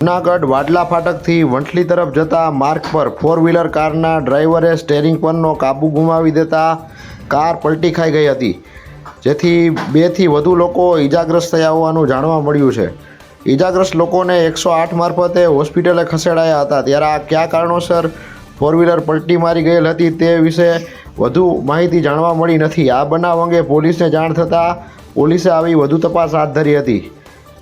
જૂનાગઢ વાડલા ફાટકથી વંટલી તરફ જતા માર્ગ પર ફોર વ્હીલર કારના ડ્રાઈવરે સ્ટેરિંગ પરનો કાબુ ગુમાવી દેતા કાર પલટી ખાઈ ગઈ હતી, જેથી બેથી વધુ લોકો ઈજાગ્રસ્ત થયા હોવાનું જાણવા મળ્યું છે. ઈજાગ્રસ્ત લોકોને એકસો આઠ મારફતે હોસ્પિટલે ખસેડાયા હતા, ત્યારે આ કયા કારણોસર ફોર વ્હીલર પલટી મારી ગયેલ હતી તે વિશે વધુ માહિતી જાણવા મળી નથી. આ બનાવ અંગે પોલીસને જાણ થતાં પોલીસે આવી વધુ તપાસ હાથ ધરી હતી.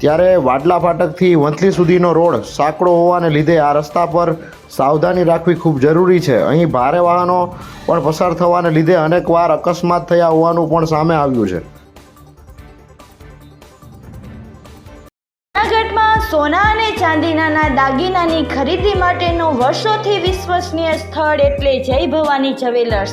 ત્યારે વાડલા ફાટકથી વંથલી સુધીનો રોડ સાંકડો હોવાને લીધે આ રસ્તા પર સાવધાની રાખવી ખૂબ જરૂરી છે. અહીં ભારે વાહનો પણ પસાર થવાને લીધે અનેકવાર અકસ્માત થયા હોવાનું પણ સામે આવ્યું છે. સોના અને ચાંદીનાના દાગીનાની ખરીદી માટેનું વર્ષોથી વિશ્વસનીય સ્થળ એટલે જય ભવાની જ્વેલર્સ.